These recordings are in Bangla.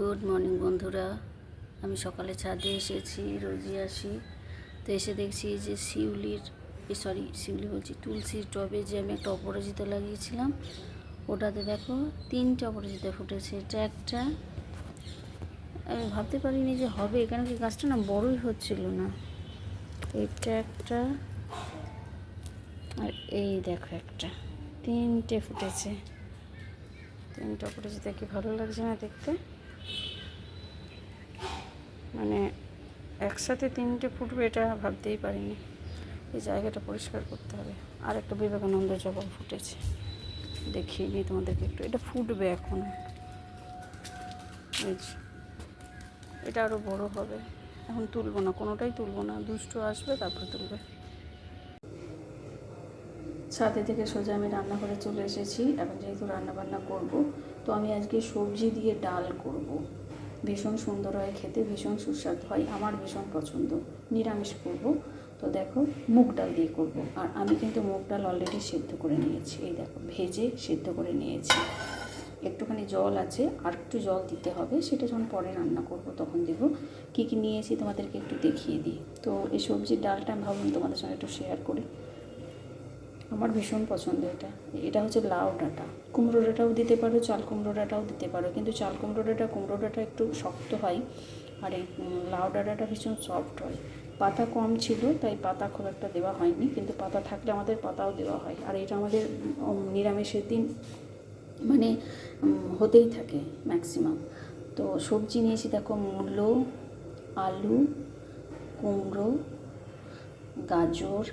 গুড মর্নিং বন্ধুরা। আমি সকালে ছাদে এসেছি, রোজই আসি। তো এসে দেখছি যে শিউলির সরি শিউলি বলছি, তুলসীর টবে যে আমি একটা অপরাজিতা লাগিয়েছিলাম, ওটাতে দেখো তিনটে অপরাজিতা ফুটেছে। এটা একটা, আমি ভাবতে পারিনি যে হবে, কেন কি গাছটা না বড়ই হচ্ছিল না। এটা একটা, আর এই দেখো একটা, তিনটে ফুটেছে। তিনটে অপরাজিতা, কি ভালো লাগছে না দেখতে? মানে একসাথে তিনটে ফুটবে এটা ভাবতেই পারিনি। এই জায়গাটা পরিষ্কার করতে হবে। আর একটা বিবেকানন্দ জবা ফুটেছে। দেখিয়ে নিই তোমাদেরকে একটু। এটা ফুটবে এখন। এটা আরও বড় হবে। এখন তুলবো না, কোনোটাই তুলবো না। দুষ্টু আসবে, তারপর তুলবে। ছাদে থেকে সোজা আমি রান্নাঘরে চলে এসেছি। এখন যেহেতু রান্না বান্না করব, তো আমি আজকে সবজি দিয়ে ডাল করব। ভীষণ সুন্দর হয়, খেতে ভীষণ সুস্বাদু হয়, আমার ভীষণ পছন্দ। নিরামিষ করব। তো দেখো, মুগ ডাল দিয়ে করব। আর আমি কিন্তু মুগ ডাল অলরেডি সেদ্ধ করে নিয়েছি। এই দেখো, ভেজে সেদ্ধ করে নিয়েছি। একটুখানি জল আছে, আর একটু জল দিতে হবে, সেটা যখন পরে রান্না করব তখন দেবো কী কী নিয়েছি, তোমাদেরকে একটু দেখিয়ে দিই। তো এই সবজির ডালটা আমি ভাবলাম তোমাদের সঙ্গে একটু শেয়ার করি। আমার ভীষণ পছন্দ এটা। এটা হচ্ছে লাউ ডাঁটা। কুমড়ো ডাঁটাও দিতে পারো, চাল কুমড়ো ডাঁটাও দিতে পারো। কিন্তু চাল কুমড়ো ডাঁটা কুমড়ো ডাঁটা একটু শক্ত হয়। আর এই লাউ ডাঁটাটা ভীষণ সফট হয়। পাতা কম ছিল, তাই পাতা খুব একটা দেওয়া হয়নি। কিন্তু পাতা থাকলে আমাদের পাতাও দেওয়া হয়। আর এটা আমাদের নিরামিষের দিন মানে হতেই থাকে ম্যাক্সিমাম তো সবজি নিয়েছি, দেখো, মূলো, আলু, কুমড়ো, গাজর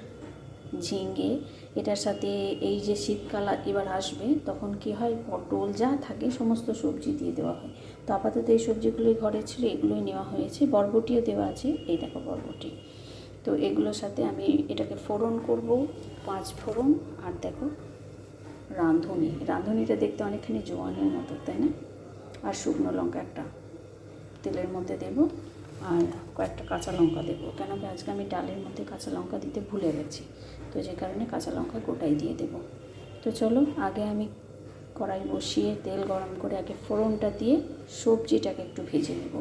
ঝিঙে, এটার সাথে এই যে শীতকাল এবার আসবে, তখন কি হয়? পটল যা থাকে সমস্ত সবজি দিয়ে দেওয়া হয়। তো আপাতত এই সবজিগুলোই ঘরে ছিল, এগুলোই নেওয়া হয়েছে। বরবটিও দেওয়া আছে, এই দেখো বরবটি। তো এগুলোর সাথে আমি এটাকে ফোড়ন করব, পাঁচ ফোড়ন, আর দেখো রাঁধুনি। রাঁধুনিটা দেখতে অনেকখানি জোয়ানের মতো, তাই না? আর শুকনো লঙ্কা একটা তেলের মধ্যে দেব। আর কয়েকটা কাঁচা লঙ্কা দেবো। কেন কি আজকে আমি ডালের মধ্যে কাঁচা লঙ্কা দিতে ভুলে গেছি। তো যে কারণে কাঁচা লঙ্কা গোটাই দিয়ে দেব। তো চলো, আগে আমি কড়াই বসিয়ে তেল গরম করে আগে ফোড়নটা দিয়ে সবজিটাকে একটু ভেজে নেব।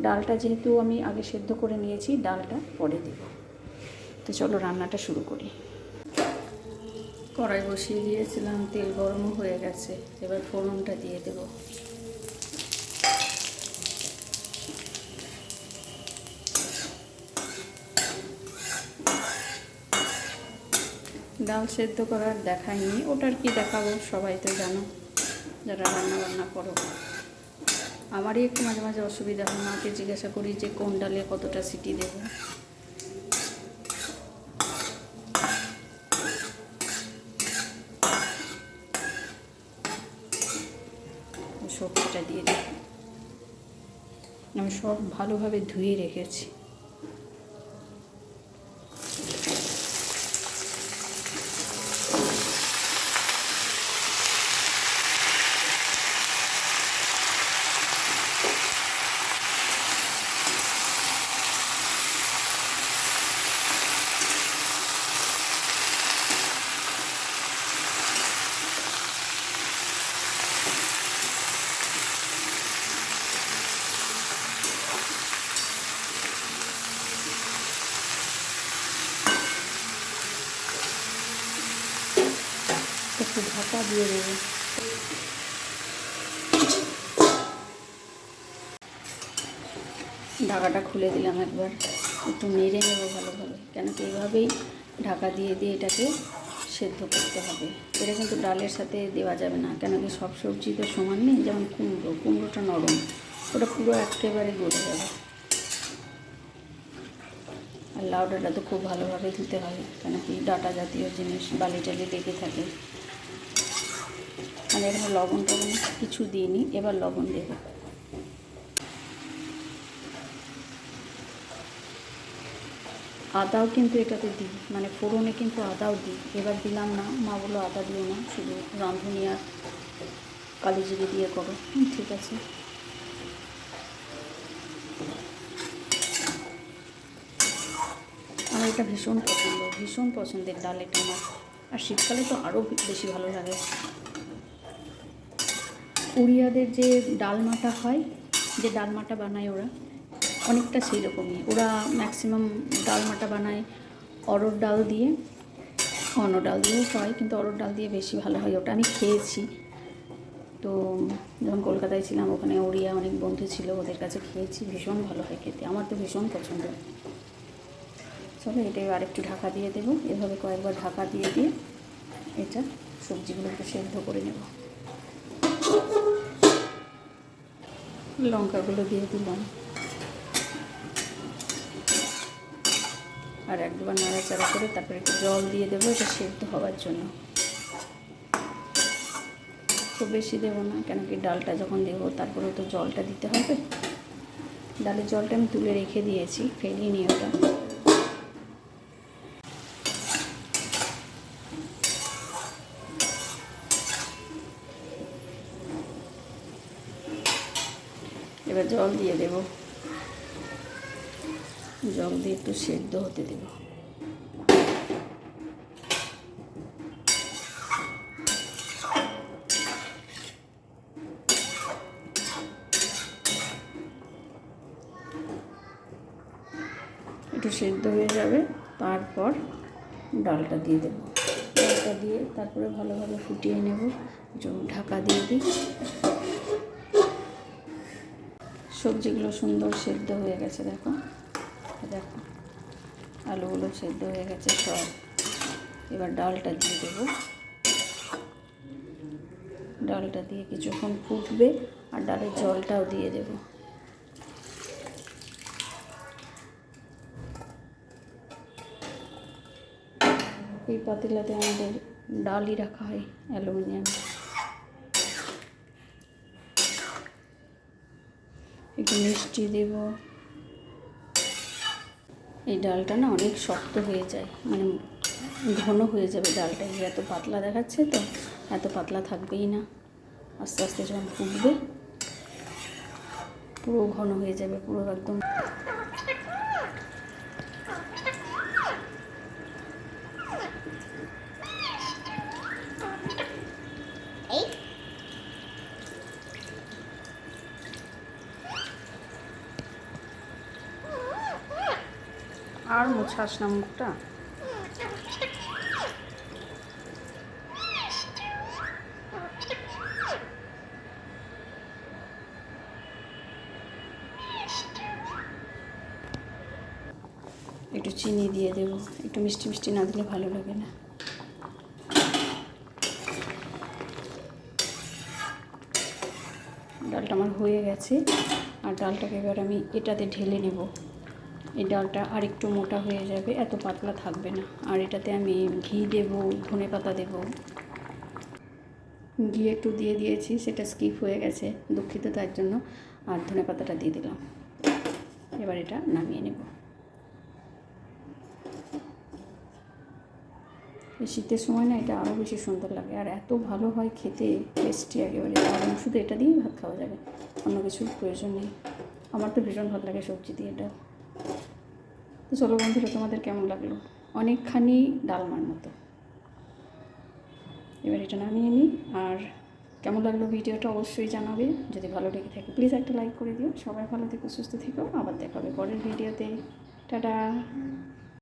ডালটা যেহেতু আমি আগে সেদ্ধ করে নিয়েছি, ডালটা পরে দেব। তো চলো, রান্নাটা শুরু করি। কড়াই বসিয়ে দিয়েছিলাম, তেল গরমও হয়ে গেছে। এবার ফোড়নটা দিয়ে দেবো। ডাল সেদ্ধ করার দেখায়নি, ওটার কি দেখাবো সবাই তো জানো, যারা রান্না বান্না করো। আমারই একটু মাঝে মাঝে অসুবিধা হয়, মাকে জিজ্ঞাসা করি যে কোন ডালে কতটা সিটি দেবো। সবজিটা দিয়ে দিই। আমি সব ভালোভাবে ধুয়ে রেখেছি। ঢাকা দিয়ে দেবো। ঢাকাটা খুলে দিলাম একবার। একটু নেড়ে নেব ভালোভাবে, কেন কি এইভাবেই ঢাকা দিয়ে দিয়ে এটাকে সেদ্ধ করতে হবে। এটা কিন্তু ডালের সাথে দেওয়া যাবে না, কেন কি সব সবজি তো সমান নেই, যেমন কুমড়ো, কুমড়োটা নরম, ওটা পুরো একেবারে গড়ে যাবে। আর লাউ ডাঁটা তো খুব ভালোভাবে ধুতে হবে, কেন কি ডাটা জাতীয় জিনিস বালি টালি লেগে থাকে। আমি এখানে লবণ টবণ কিছু দিইনি, এবার লবণ দেবো। আদাও কিন্তু এটাতে দিই মানে ফোড়নে কিন্তু আদাও দিই এবার দিলাম না, মা বলল আদা দিও না, শুধু রাঁধুনি আর কালি জিরে দিয়ে করো। ঠিক আছে। আমার এটা ভীষণ পছন্দ, ভীষণ পছন্দের ডাল এটা আমার। আর শীতকালে তো আরও বেশি ভালো লাগে। উড়িয়াদের যে ডালমাটা হয়, যে ডালমাটা বানায় ওরা, অনেকটা সেই রকমই ওরা ম্যাক্সিমাম ডালমাটা বানায় অরড় ডাল দিয়ে অন্য ডাল দিয়েও হয়, কিন্তু অরড় ডাল দিয়ে বেশি ভালো হয়। ওটা আমি খেয়েছি। তো যখন কলকাতায় ছিলাম, ওখানে ওড়িয়া অনেক বন্ধু ছিল, ওদের কাছে খেয়েছি। ভীষণ ভালো হয় খেতে। আমার তো ভীষণ পছন্দ। চলো এটা এবার একটু ঢাকা দিয়ে দেবো। এভাবে কয়েকবার ঢাকা দিয়ে দিয়ে এটা সবজিগুলোকে সেদ্ধ করে নেব। লঙ্কাগুলো দিয়ে দিলাম। আর একবার নাড়াচাড়া করে তারপরে একটু জল দিয়ে দেবো, এটা সেদ্ধ হওয়ার জন্য। খুব বেশি দেবো না, কেন কি ডালটা যখন দেবো তারপরে তো জলটা দিতে হবে। ডালের জলটা আমি তুলে রেখে দিয়েছি ফেলিয়ে নিই ওটা এবার জল দিয়ে দেব। জল দিয়ে একটু সেদ্ধ হতে দেব। একটু সেদ্ধ হয়ে যাবে, তারপর ডালটা দিয়ে দেবো। ডালটা দিয়ে তারপরে ভালোভাবে ফুটিয়ে নেব। ঢাকা দিয়ে দিই। সবজিগুলো সুন্দর সেদ্ধ হয়ে গেছে, দেখো। দেখো, আলুগুলো সেদ্ধ হয়ে গেছে সব। এবার ডালটা দিয়ে দেবো। ডালটা দিয়ে কিছুক্ষণ ফুটবে আর ডালের জলটাও দিয়ে দেবো। এই পাতিলাতে আমাদের ডালই রাখা হয়, অ্যালুমিনিয়াম। একটু মিষ্টি দেব। এই ডালটা না অনেক শক্ত হয়ে যায় মানে ঘন হয়ে যাবে ডালটা। এত পাতলা দেখাচ্ছে তো, এত পাতলা থাকবেই না। আস্তে আস্তে যখন ফুটবে, পুরো ঘন হয়ে যাবে, পুরো একদম আর মোছাস না মুখটা। একটু চিনি দিয়ে দেবো। একটু মিষ্টি মিষ্টি না দিলে ভালো লাগে না। ডালটা আমার হয়ে গেছে। আর ডালটাকে এবার আমি এটাতে ঢেলে নেব। এই ডালটা আর একটু মোটা হয়ে যাবে, এত পাতলা থাকবে না। আর এটাতে আমি ঘি দেব, ধনে পাতা দেব। ঘি একটু দিয়ে দিয়েছি, সেটা স্কিপ হয়ে গেছে, দুঃখিত তার জন্য। আর ধনে পাতাটা দিয়ে দিলাম। এবার এটা নামিয়ে নেব। শীতের সময় না এটা আরও বেশি সুন্দর লাগে। আর এত ভালো হয় খেতে টেস্টি একেবারে। আর শুধু এটা দিয়েই ভাত খাওয়া যাবে, অন্য কিছুর প্রয়োজন নেই। আমার তো ভীষণ ভালো লাগে সবজি দিয়ে এটা তো চলো বন্ধুরা, তোমাদের কেমন লাগল? অনেকখানি ডালমার মতো। এবার এটা নামিয়ে নিই, আর কেমন লাগল ভিডিওটা অবশ্যই জানাবে। যদি ভালো লেগে থাকে প্লিজ একটা লাইক করে দিও। সবাই ভালো থেকো, সুস্থ থেকো। আবার দেখাবে পরের ভিডিওতে। টাটা!